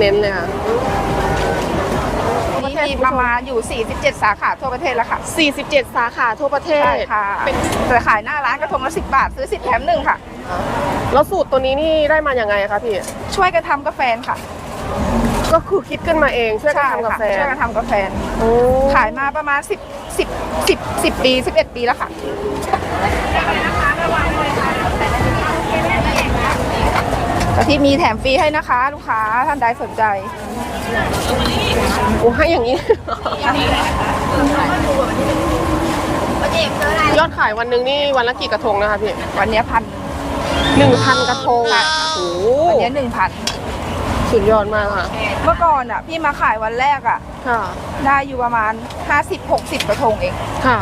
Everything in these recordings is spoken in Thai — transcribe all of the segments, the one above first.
เน้นๆเลยค่ะนี่มีประมาณอยู่ 47 สาขาทั่วประเทศแล้วค่ะ 47 สาขาทั่วประเทศใช่ค่ะแต่ขายหน้าร้านกระทงละ10 บาท ซื้อ 10 แถมหนึ่งค่ะ แล้วสูตรตัวนี้นี่ได้มาอย่างไงคะพี่ ช่วยกันทำกาแฟค่ะ ก็คือคิดขึ้นมาเองช่วยกันทำกาแฟช่วยกันทำกาแฟโอ้ขายมาประมาณ 10 10 10 10 ปี 11 ปีแล้วค่ะ แต่ที่มีแถมฟรีให้นะคะ ลูกค้าท่านใดสนใจโอ้ให้อย่างนี้ยอดขายวันหนึ่งนี่วันละกี่กระทงนะคะพี่วันเนี้พันหนึ่งพันกระทงค่ะโอ้วันเนี้หนึ่งพันสุดยอดมากค่ะ เมื่อก่อนอะ พี่มาขายวันแรกอะ ค่ะ ได้อยู่ประมาณ 50-60 กระทงเอง ค่ะ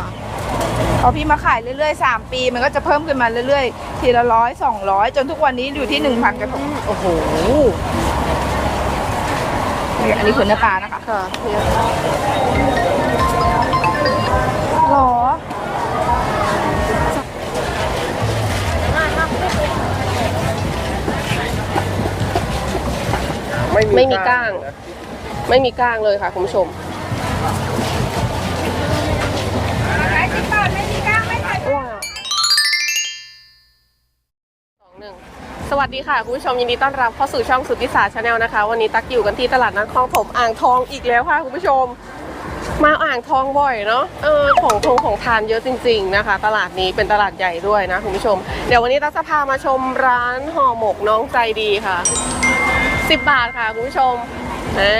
พอพี่มาขายเรื่อยๆ 3 ปี มันก็จะเพิ่มขึ้นมาเรื่อยๆ ทีละร้อยสองร้อยจนทุกวันนี้อยู่ที่1,000กระทงโอ้โหอันนี้คือเนื้อปลานะคะค่ะเนี่ยหรอไม่มีก้าง ไม่มีก้างเลยค่ะคุณผู้ชม วัสดีค่ะ คุณผู้ชมยินดีต้อนรับเข้าสู่ช่องสุทธิศาสชาแนลนะคะ วันนี้ตักอยู่กันที่ตลาดนัดคลองถมอ่างทองอีกแล้วค่ะคุณผู้ชม มาอ่างทองบ่อยเนาะเออของทงของทานเยอะจริง ๆนะคะ ตลาดนี้เป็นตลาดใหญ่ด้วยนะคุณผู้ชม เดี๋ยววันนี้ตักจะพามาชมร้านห่อหมกน้องใจดีค่ะ 10 บาทค่ะคุณผู้ชมอ่า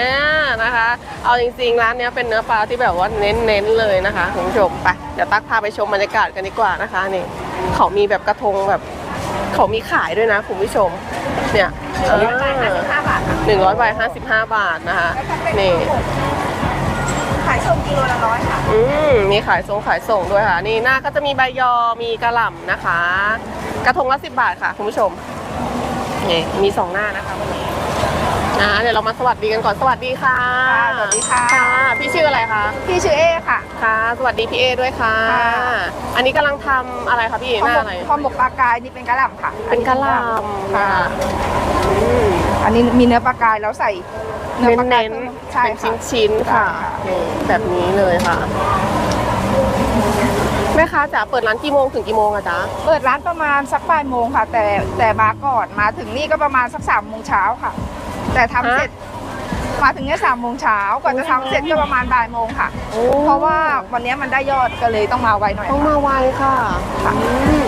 นะคะ เอาจริงๆร้านเนี้ยเป็นเนื้อปลาที่แบบว่าเน้นๆเลยนะคะคุณผู้ชมไปเดี๋ยวตักพาไปชมบรรยากาศกันดีกว่านะคะนี่เขามีแบบกระทงแบบ เขามีขายด้วยนะคุณผู้ชม เนี่ยห้าบาทค่ะหนึ่งร้อยใบห้าสิบห้าบาทนะคะ นี่ ขายส่งกิโลละร้อยค่ะ อืมมีขายส่งขายส่งด้วยค่ะ นี่หน้าก็จะมีใบยอ มีกระหล่ำนะคะ กระทงละสิบบาทค่ะคุณผู้ชม นี่ มีสองหน้านะคะ วันนี้นะเดี๋ยวเรามาสวัสดีกันก่อนสวัสดีค่ะค่ะสวัสดีค่ะค่ะ พี่ชื่ออะไรคะพี่ชื่อเอค่ะ ค่ะ สวัสดีพี่เอด้วยค่ะ ค่ะ อันนี้กำลังทำอะไรคะพี่หข้าวน้าหมกอะไรข้าวหมกปลากายนี่เป็นกระหล่ำค่ะเป็นกระหล่ำค่ะ ค่ะอืมอันนี้มีเนื้อปลากายแล้วใส่เนื้อปลากายเน้นใช่ๆเป็นค่ะ ชิ้นๆค่ะใช่ค่ะ นี่แบบนี้เลยค่ะ แม่ค้าจ๋าเปิดร้านกี่โมงถึงกี่โมงอะจ๊ะเปิดร้านประมาณสักบ่ายโมงค่ะ แต่แต่มาก่อนมาถึงนี่ก็ประมาณสักสามโมงเช้าค่ะ แต่ทำฮะเสร็จมาถึงเนี่ยสามโมงเช้ากว่าจะทำเสร็จก็ประมาณบ่ายโมงค่ะ โอ้เพราะว่าวันนี้มันได้ยอดก็เลยต้องมาไวหน่อยต้องค่ะ มาไวค่ะค่ะ อืม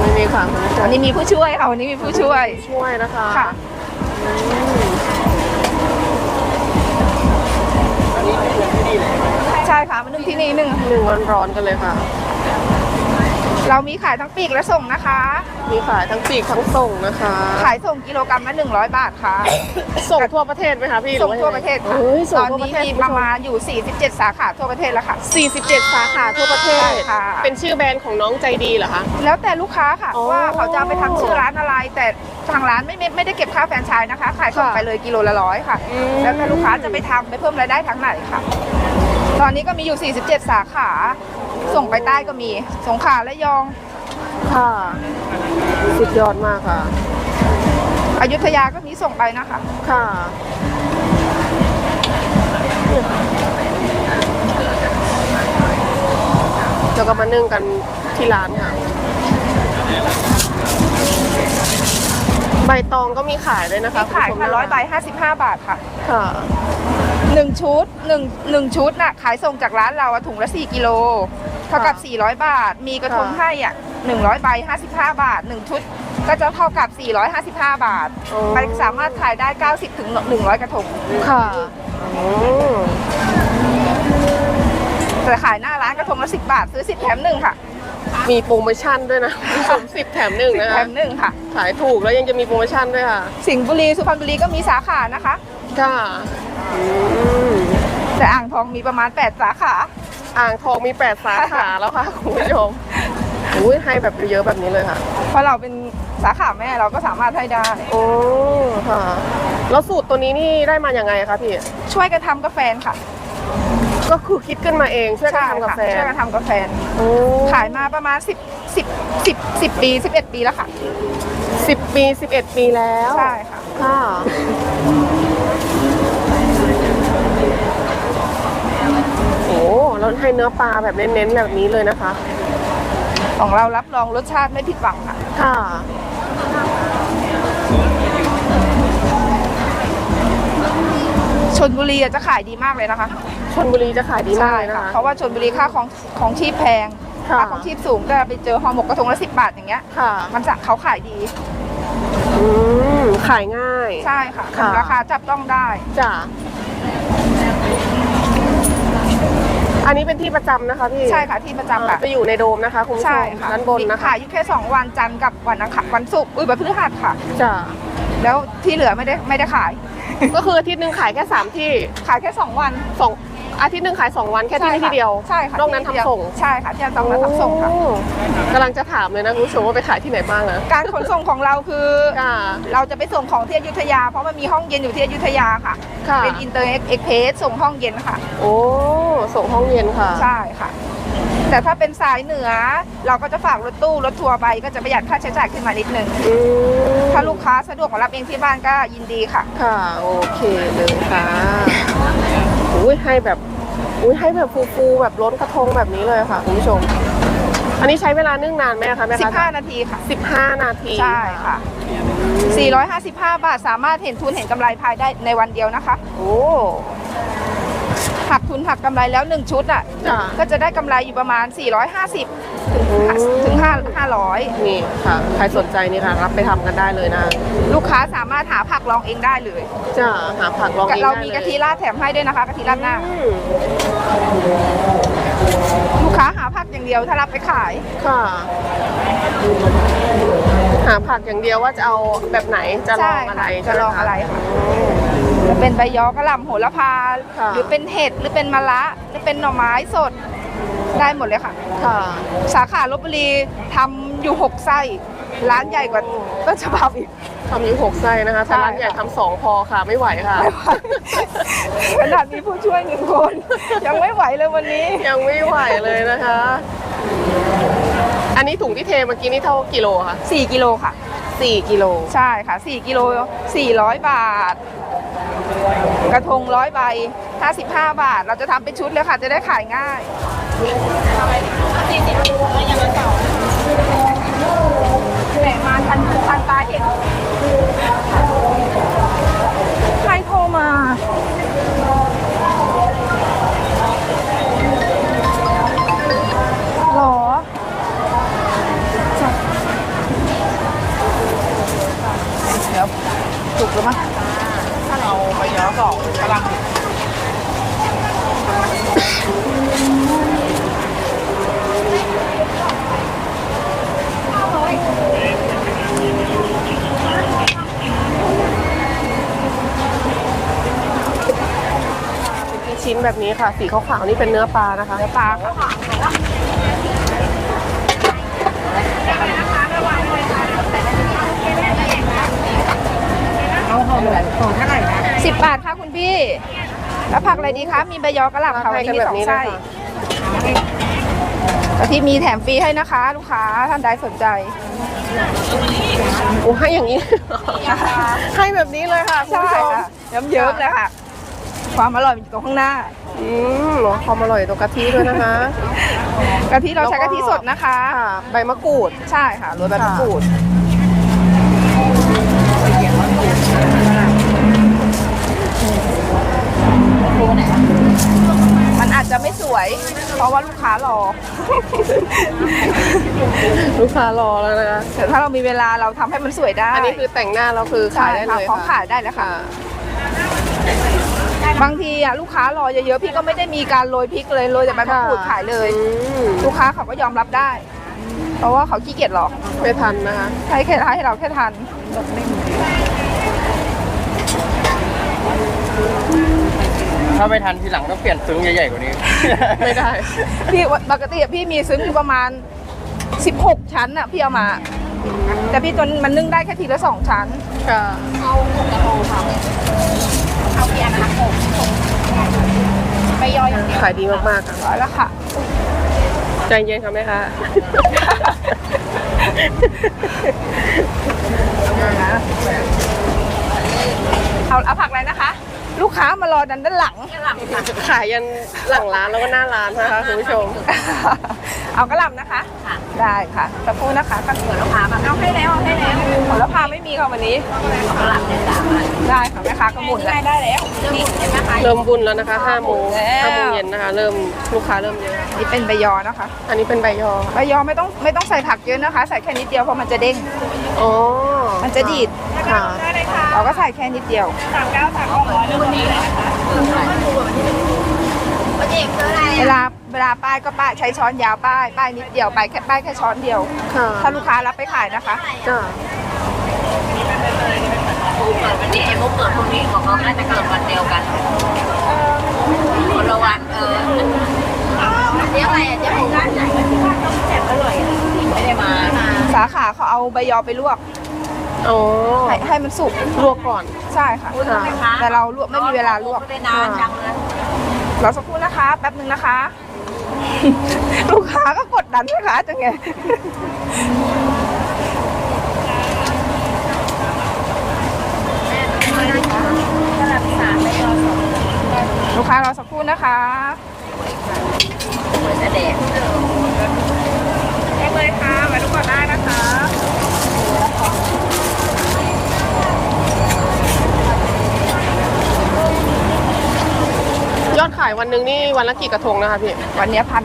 ไม่มีค่ะคุณผู้ชมวันนี้มีผู้ช่วยค่ะวันนี้มีผู้ช่วยช่วยนะคะค่ะ อืมใช่ค่ะมันนึ่งที่นี่นึ่งหนึ่งร้อนๆกันเลยค่ะ เรามีขายทั้งปีกและส่งนะคะ มีขายทั้งปีกทั้งส่งนะคะ ขายส่งกิโลกรัมละ100 บาทค่ะ ส่งทั่วประเทศไหมคะพี่หรือส่งว่าทั่วประเทศค่ะเฮ้ยส่ตงอนทั่วปนี้ระเทศมีประมาณอยู่ 47 สาขาทั่วประเทศแล้วค่ะ 47 สาขาทั่วประเทศใช่ค่ะ เป็นชื่อแบรนด์ของน้องใจดีเหรอคะ แล้วแต่ลูกค้าค่ะอ๋อว่าเขาจะเอาไปทำชื่อร้านอะไร แต่ทางร้านไม่ไม่ไม่ได้เก็บค่าแฟรนไชส์นะคะ ขายส่งค่ะไปเลยกิโลละร้อยค่ะอืมแล้วแต่ลูกค้าจะไปทำไปเพิ่มรายได้ทางไหนค่ะ ตอนนี้ก็มีอยู่ 47 สาขา ส่งไปใต้ก็มี สงขลาและยอง ค่ะ สุดยอดมากค่ะ อยุธยาก็มีส่งไปนะคะ ค่ะแล้วก็มานึ่งกันที่ร้านค่ะ ใบตองก็มีขายด้วยนะคะที่ขายณผู้ชค่ะมร้อยใบ55บาทค่ะ ค่ะ หนึ่งชุดหนึ่งหนึ่งชุดน่ะขายส่งจากร้านเราอะถุงละ4กิโลเท่ากับ 400 บาท มีกระทงค่ะให้อะ100ใบ55 บาท 1 ชุด ก็จะเท่ากับ 455 บาทโอ้มันสามารถขายได้ 90ถึง100 กระทงค่ะอืมแต่ขายหน้าร้านกระทงละ10 บาท ซื้อ 10 แถมหนึ่งค่ะ มีโปรโมชั่นด้วยนะคุณผู้ชมสิบแถมหนึ่งนะแถคะมหนึ่งค่ะ ขายถูกแล้วยังจะมีโปรโมชั่นด้วยค่ะ สิงห์บุรีสุพรรณบุรีก็มีสาขานะคะ ค่ะอืม แต่อ่างทองมีประมาณ 8 สาขา อ่างทองมี 8 สาขาแล้วค่ะคุณผู้ชมอุ้ยให้แบบเยอะแบบนี้เลยค่ะ เพราะเราเป็นสาขาแม่เราก็สามารถให้ได้ โอ้ค่ะ แล้วสูตรตัวนี้นี่ได้มาอย่างไงคะพี่ ช่วยกันทำกาแฟค่ะ ก็คือคิดขึ้นมาเองช่วยกันทำกาแฟใช่ค่ะช่วยกันทำกาแฟโอ้ขายมาประมาณ 10 10 10 10ปี 11 ปีแล้วค่ะสิบปปี 11 ปีแล้ว ใช่ค่ะค่ะ โอ้แล้วให้เนื้อปลาแบบเน้นๆแบบนี้เลยนะคะ ของเรารับรองรสชาติไม่ผิดหวังค่ะ ค่ะชนบุรีอะจะขายดีมากเลยนะคะชนบุรีจะขายดีมากใช่เลยนะค่ะคะ เพราะว่าชนบุรีค่าของของชีพแพงค่ะ ค่าของชีพสูงก็ไปเจอห่อหมกกระทงละสิบบาทอย่างเงี้ย ค่ะมันจะเขาขายดีอืมขายง่าย ใช่ค่ะค่ะ ราคาจับต้องได้ จ้ะ อันนี้เป็นที่ประจำนะคะพี่ใช่ค่ะที่ประจำค่ะ จะอยู่ในโดมนะคะคุณผู้ชใช่มค่ะด้านบนนะคะขายอยู่แค่สองวันจันทร์กับวันอังคารวันศุกร์อุ้ยวันพฤหัสค่ะ จ้ะแล้วที่เหลือไม่ได้ไม่ได้ขาย ก็คืออาทิตย์หนึ่งขายแค่สามที่ขายแค่สองวัน สอง อาทิตย์หนึ่งขายสองวันแค่ที่นี่ที่เดียวใช่ค่ะนอกนั้นที่เดียวทำส่งใช่ค่ะที่นอกนั้นทำส่งค่ะโอ้กำลังจะถามเลยนะคุณผู้ชมว่าไปขายที่ไหนบ้างนะการขนส่งของเราคือ ค่ะ เราจะไปส่งของที่อยุธยา เพราะมันมีห้องเย็นอยู่ที่อยุธยาค่ะ ค่ะ เป็นอินเตอร์เอ็กเพสส่งห้องเย็นค่ะ โอ้ส่งห้องเย็นค่ะ ใช่ค่ะ แต่ถ้าเป็นสายเหนือ เราก็จะฝากรถตู้รถทัวร์ไปก็จะประหยัดค่าใช้จ่ายขึ้นมานิดนึง อืมถ้าลูกค้าสะดวกมารับเองที่บ้านก็ยินดีค่ะ ค่ะ โอเคเลยค่ะอุ้ยให้แบบ อุ้ยให้แบบฟูๆแบบล้นกระทงแบบนี้เลยค่ะคุณผู้ชม อันนี้ใช้เวลานึ่งนานไหมคะแม่คะ15 นาทีค่ะสิบห้านาที ใช่ค่ะ 455 บาทสามารถเห็นทุนเห็นกำไรภายได้ในวันเดียวนะคะ โอ้ หักทุนหักกำไรแล้ว 1 ชุดอะ จ้ะ ก็จะได้กำไรอยู่ประมาณ 450 ถึง5 500นี่ค่ะ ใครสนใจนี่ค่ะ รับไปทำกันได้เลยนะลูกค้าสามารถหาผักลองเองได้เลย จ้ะหาผักลองเองเราได้มีเลยกะทิราดแถมให้ด้วยนะคะกะทิราดหน้า อืมลูกค้าหาผักอย่างเดียวถ้ารับไปขาย ค่ะ หาผักอย่างเดียวว่าจะเอาแบบไหนจะลใช่องอะไรค่ะจะลองใช่หมคอะไรค่ะ จะเป็นใบยอกระหล่ำโหระพา ค่ะ หรือเป็นเห็ดหรือเป็นมะระหรือเป็นหน่อไม้สดได้หมดเลยค่ะ ค่ะ สาขาลบบุรีทำอยู่หกไส้ร้านใหญ่กว่าต้นฉบับอีก ทำอยู่หกไส้นะคะถ้าร้านใหญ่ใช่ค่ะทำสองพอค่ะ ไม่ไหวค่ะขนาดมีผู้ช่วยหนึ่งคน ยังไม่ไหวเลยวันนี้ ยังไม่ไหวเลยนะคะ อันนี้ถุงที่เทเมื่อกี้นี่เท่ากิโลค่ะ4 กิโลค่ะสี่กิโล ใช่ค่ะ 4 กิโล 400 บาท กระทงร้อยใบ 55 บาท เราจะทำเป็นชุดเลยค่ะ จะได้ขายง่ายแหมมาทันทันตาเห็น ชิ้นแบบนี้ค่ะ สีขาวๆนี่เป็นเนื้อปลานะคะ เนื้อปลาค่ะสิบบาทค่ะคุณพี่ แล้วผักอะไรดีคะ มีใบยอกระหล่ำค่ะวันนี้มีสองไส้กะทิมีแถมฟรีให้นะคะ ลูกค้าท่านใดสนใจโอ้ให้อย่างนี้ ให้แบบนี้เลยค่ะคุณใช่ผู้ชมค่ะเยิ้มๆเลยค่ะ ความอร่อยมันอยู่ตรงข้างหน้า อืมความอร่อยตรงกะทิด้วยนะคะ กะทิเราใช้กะทิสดนะคะ ค่ะ ใบมะกรูดใช่ค่ะโรยใบมะกรูด มันอาจจะไม่สวย เพราะว่าลูกค้ารอ ลูกค้ารอแล้วนะคะ แต่ถ้าเรามีเวลาเราทำให้มันสวยได้อันนี้คือแต่งหน้าเราคือใช่ขายได้ค่ะเลยพร้อมค่ะขายได้แล้วค่ะ บางทีอะลูกค้ารอเยอะๆพี่ก็ไม่ได้มีการโรยพริกเลยโรยแต่ใบมะกรูดขายเลยอืมลูกค้าเขาก็ยอมรับได้ เพราะว่าเขาขี้เกียจหรอกไม่ทันนะคะให้แค่ให้เราแค่ทันถ้าไม่ทันทีหลังต้องเปลี่ยนซึ้งใหญ่ๆกว่านี้ ไม่ได้ พี่ปกติอะพี่มีซึ้งอยู่ประมาณ 16 ชั้นอะพี่เอามา แต่พี่จนมันนึ่งได้แค่ทีละสองชั้น ค่ะ เอาหกกระโลค่ะเอาเพียนะคะหกไปย่อยอย่างเดียว ขายดีมากๆค่ะร้อยแล้วค่ะ ใจเย็นค่ะแม่ค้า เอาเอาผักอะไรนะคะ ลูกค้ามารอดันด้านหลัง ขายยันหลังร้านแล้วก็หน้าร้านนะคะคุณผู้ชม เอากระหล่ำนะคะ ได้ค่ะสักครู่นะคะกันหัวละพามาเอาให้แล้วเอาให้แล้วหัวละพาไม่มีค่ะวันนี้กระหล่ำได้สามได้ค่ะแม่ค้าก็หมุนแล้วได้แล้วนี่เห็นไหมคะเริ่มบุญแล้วนะคะ5โมงแล้ว5โมงเย็นนะคะ เริ่มลูกค้าเริ่มเยอะนี่เป็นใบยอนะคะ อันนี้เป็นใบยอใบยอไม่ต้องไม่ต้องใส่ผักเยอะนะคะ ใส่แค่นิดเดียวเพราะมันจะเด้งอ๋อ มันจะดีดค่ะเราก็ใส่แค่นิดเดียว สามเก้าสามร้อยวันนี้เลยนะคะเวลาเวลาป้ายก็ป้ายใช้ช้อนยาวป้ายป้ายนิดเดียวไปแค่ป้ายแค่ช้อนเดียว ค่ะถ้าลูกค้ารับไปขายนะคะ จ้าเปิดวันนี้ไอ้มุกเปิดพรุ่งนี้ของเขาน่าจะเกิดวันเดียวกันคนละวันเออเดี๋ยวอะไรอะเดี๋ยวผมร้านไหนแซ่บอร่อยไม่ได้มา สาขาเขาเอาใบยอไปลวก อ๋อให้ให้มันสุกลวกก่อน ใช่ค่ะค่ะแต่เราลวกไม่มีเวลาลวกไม่ได้นานจังเลยรอสักครู่นะคะ แป๊บหนึ่งนะคะ ลูกค้าก็กดดันลูกค้าจังไงลูกค้ารอสักครู่นะคะ เหมือนจะแดก เอ็กเลยค่ะไว้ลูกก่อนได้นะคะ ยอดขายวัน หนึ่งนี่วันละกี่กระทงนะคะพี่วันนี้พัน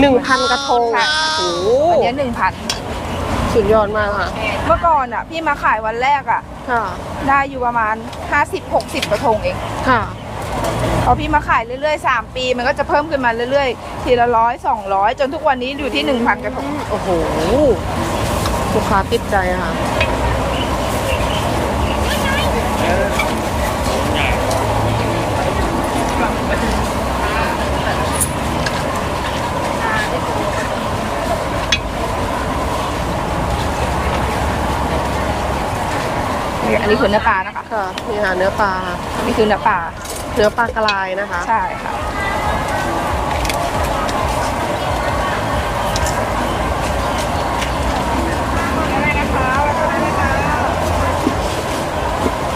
หนึ่งพันกระทงค่ะ โอ้โหวันนี้หนึ่งพันสุดยอดมากค่ะ เมื่อก่อนอะ พี่มาขายวันแรกอะ ค่ะ ได้อยู่ประมาณ 50-60 กระทงเองค่ะ พอพี่มาขายเรื่อยๆ 3 ปีมันก็จะเพิ่มขึ้นมาเรื่อยๆ ทีละร้อยสองร้อยจนทุกวันนี้อยู่ที่ 1,000 กระทง โอ้โหลูกค้าติดใจค่ะ อันนี้คือเนื้อปลานะคะ ค่ะนี่ค่ะเนื้อปลานี่คือเนื้อปลา เนื้อปลากรายนะคะ ใช่ค่ะ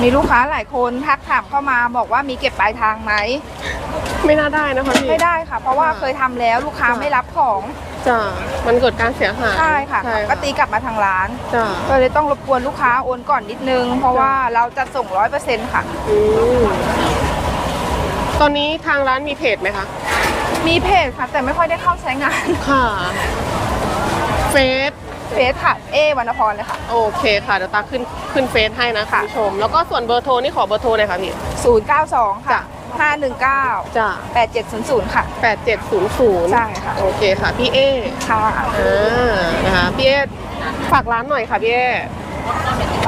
มีลูกค้าหลายคนทักถามเข้ามาบอกว่ามีเก็บปลายทางไหม ไม่น่าได้นะคะพี่ ไม่ได้ค่ะ เพราะว่าเคยทำแล้วลูกค้าไม่รับของ จ้ะมันเกิดการเสียหายใช่ค่ะใช่ก็ตีกลับมาทางร้านจ้ะก็เลยต้องรบกวนลูกค้าโอนก่อนนิดนึง เพราะว่าเราจะส่งร้อยเปอร์เซ็นต์ค่ะอืมตอนนี้ทางร้านมีเพจไหมคะ มีเพจค่ะ แต่ไม่ค่อยได้เข้าใช้งาน ค่ะ เฟซเฟซค่ะ เอวรรณพรเลยค่ะ โอเคค่ะ เดี๋ยวตาขึ้นขึ้นเฟซให้นะคุณผู้ชม แล้วก็ส่วนเบอร์โทรนี่ขอเบอร์โทรหน่อยค่ะพี่092ค่ะ519จ้ะ8700ค่ะ แปดเจ็ดศูนย์ศูนย์ใช่ค่ะ โอเคค่ะ พี่เอค่ะอ่านะคะพี่เอฝากร้านหน่อยค่ะพี่เอ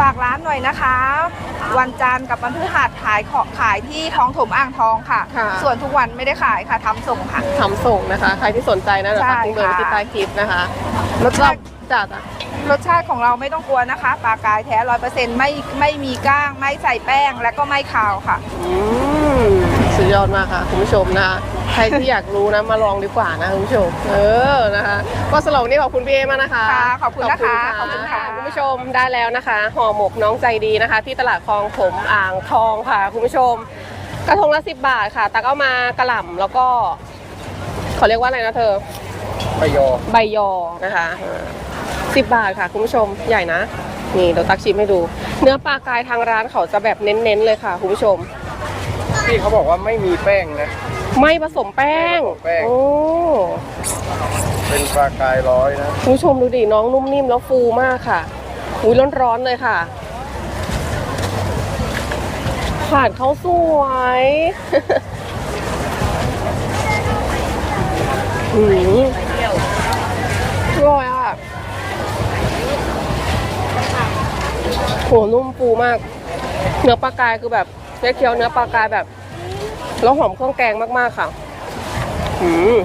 ฝากร้านหน่อยนะคะ วันจันทร์กับวันพฤหัสขายของขายที่คลองถมอ่างทองค่ะ ค่ะ ส่วนทุกวันไม่ได้ขายค่ะทำส่งค่ะ ทำส่งนะคะ ใครที่สนใจนะเดี๋ยวใช่ฝากทิ้งเบอร์ไว้ที่ค่ะใต้คลิปนะคะ รสชาติ จ้ะจ้ะรสชาติของเราไม่ต้องกลัวนะคะปลากายแท้ร้อยเปอร์เซ็นต์ไม่ไม่มีก้าง ไม่ใส่แป้งและก็ไม่คาวค่ะ อืมสุดยอดมากค่ะคุณผู้ชมนะคะใครที่อยากรู้นะมาลองดีกว่านะคุณผู้ชม เออนะคะก็สำหรับวันนี้ขอบคุณพี่เอมากนะคะค่ะขอบคุณนะคะขอบคุณค่ะคุณผู้ชมได้แล้วนะคะห่อหมกน้องใจดีนะคะ ที่ตลาดคลองผมอ่างทองค่ะ คุณผู้ชม กระทงละสิบบาทค่ะตักเอามากระหล่ำแล้วก็เขาเรียกว่าอะไรนะเธอไปยอใบยอนะคะ สิบบาทค่ะคุณผู้ชมใหญ่นะ นี่เดี๋ยวตักชิมให้ดู เนื้อปลากายทางร้านเขาจะแบบเน้นๆเลยค่ะคุณผู้ชม พี่เขาบอกว่าไม่มีแป้งนะ ไม่ผสมแป้ง ไม่ผสมแป้ง โอ้เป็นปลากายร้อยนะ คุณผู้ชมดูดิน้องนุ่มนิ่มแล้วฟูมากค่ะอุ้ยร้อนๆเลยค่ะผ่านเขาสวยหืม โหนุ่มฟูมาก เนื้อปลากายคือแบบเคี้ยวเนื้อปลากายแบบ แล้วหอมเครื่องแกงมากๆค่ะ อืม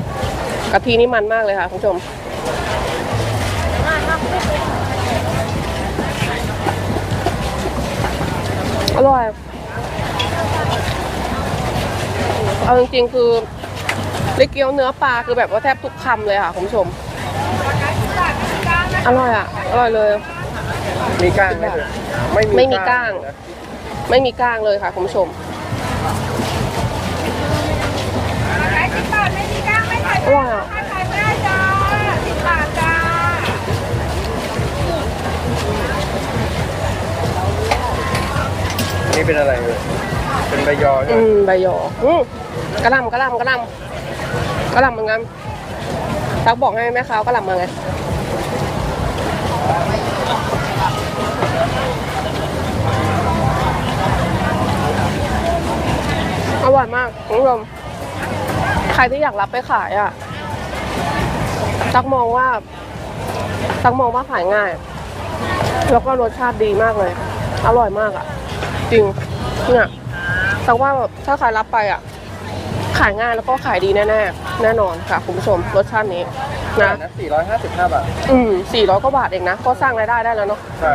กะทินี่มันมากเลยค่ะคุณผู้ชมอร่อย เอาจริงๆคือลิเกียวเนื้อปลาคือแบบว่าแทบทุกคำเลยค่ะคุณผู้ชม อร่อยอะ อร่อยเลย มีก้างไหมไม่มีไม่มีก้าง นะไม่มีก้างเลยค่ะคุณผู้ชมขายสิบบาทไม่มีก้างไม่ขายอร่อยอะ ขายไม่ได้จ้าสิบบาทจ้านี่เป็นอะไรเลยเป็นใบยอใช่อืไหมมใบยออืมกระหลำกระหลำกระหลำกระหลำเหมือนกันตักบอกให้แม่ค้าเอากระหลำมาไง ร่อยมากคุณผู้ชมใครที่อยากรับไปขายอะตักมองว่าตักมองว่าขายง่าย แล้วก็รสชาติดีมากเลย อร่อยมากอะ จริงเนี่ยตักว่าแบบถ้าใครรับไปอะ ขายง่ายแล้วก็ขายดีแน่ๆแน่นอนค่ะคุณผู้ชมรสชาตินี้นะนะ455 บาท อืมสี่ร้อยกว่าบาทเองนะ ก็สร้างรายได้ได้แล้วเนาะ ใช่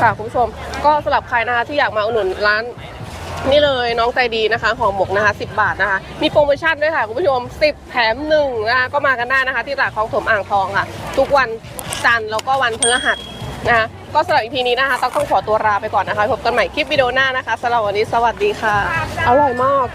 ค่ะ คุณผู้ชม ก็สำหรับใครนะคะที่อยากมาอุดหนุนร้าน นี่เลยน้องใจดีนะคะห่อหมกนะคะ 10 บาทนะคะ มีโปรโมชั่นด้วยค่ะ คุณผู้ชม 10 แถมหนึ่งนะคะก็มากันได้นะคะ ที่ตลาดคลองถมอ่างทองค่ะ ทุกวันจันทร์แล้วก็วันพฤหัสนะคะก็สำหรับอีพีนี้นะคะต้องต้องขอตัวลาไปก่อนนะคะพบกันใหม่คลิปวิดีโอหน้านะคะสำหรับวันนี้สวัสดีค่ะ อร่อยมาก